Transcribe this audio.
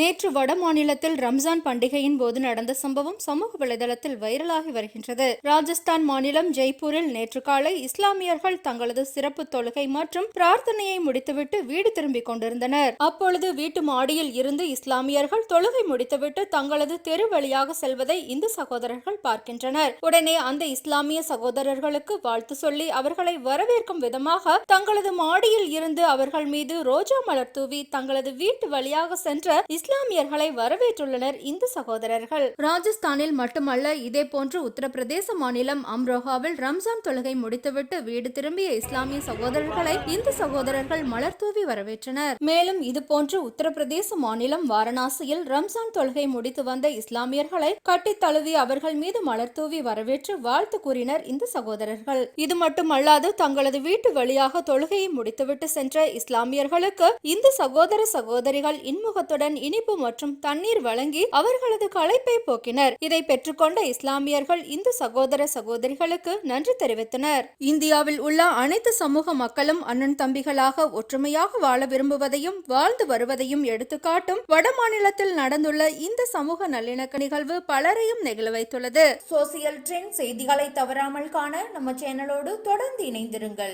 நேற்று வட மாநிலத்தில் ரம்ஜான் பண்டிகையின் போது நடந்த சம்பவம் சமூக வலைதளத்தில் வைரலாகி வருகின்றது. ராஜஸ்தான் மாநிலம் ஜெய்ப்பூரில் நேற்று காலை இஸ்லாமியர்கள் தங்களது சிறப்பு தொழுகை மற்றும் பிரார்த்தனையை முடித்துவிட்டு வீடு திரும்பிக் கொண்டிருந்தனர். அப்பொழுது வீட்டு மாடியில் இருந்து இஸ்லாமியர்கள் தொழுகை முடித்துவிட்டு தங்களது தெரு வழியாக செல்வதை இந்து சகோதரர்கள் பார்க்கின்றனர். உடனே அந்த இஸ்லாமிய சகோதரர்களுக்கு வாழ்த்து சொல்லி அவர்களை வரவேற்கும் விதமாக தங்களது மாடியில் இருந்து அவர்கள் மீது ரோஜா மலர் தூவி தங்களது வீட்டு வழியாக சென்ற இஸ்லாமியர்களை வரவேற்றுள்ளனர் இந்து சகோதரர்கள். ராஜஸ்தானில் மட்டுமல்ல இதே போன்று உத்தரப்பிரதேச மாநிலம் அம்ரோஹாவில் ரம்ஜான் தொழுகை முடித்துவிட்டு வீடு திரும்பிய இஸ்லாமிய சகோதரர்களை இந்து சகோதரர்கள் மலர் தூவி வரவேற்றனர். மேலும் இதுபோன்று உத்தரப்பிரதேச மாநிலம் வாரணாசியில் ரம்ஜான் தொழுகை முடித்து வந்த இஸ்லாமியர்களை கட்டி தழுவி அவர்கள் மீது மலர் தூவி வரவேற்று வாழ்த்து கூறினர் இந்து சகோதரர்கள். இது மட்டுமல்லாது தங்களது வீட்டு வழியாக தொழுகையை முடித்துவிட்டு சென்ற இஸ்லாமியர்களுக்கு இந்து சகோதர சகோதரிகள் இன்முகத்துடன் இனி இனிப்பு மற்றும் தண்ணீர் வழங்கி அவர்களது களைப்பை போக்கினர். இதை பெற்றுக்கொண்ட இஸ்லாமியர்கள் இந்து சகோதர சகோதரிகளுக்கு நன்றி தெரிவித்தனர். இந்தியாவில் உள்ள அனைத்து சமூக மக்களும் அண்ணன் தம்பிகளாக ஒற்றுமையாக வாழ விரும்புவதையும் வாழ்ந்து வருவதையும் எடுத்துக்காட்டும் வடமாநிலத்தில் நடந்துள்ள இந்த சமூக நல்லிணக்க நிகழ்வு பலரையும் நெகிழ வைத்துள்ளது. சோசியல் ட்ரெண்ட் செய்திகளை தவறாமல் காண நம்ம சேனலோடு தொடர்ந்து இணைந்திருங்கள்.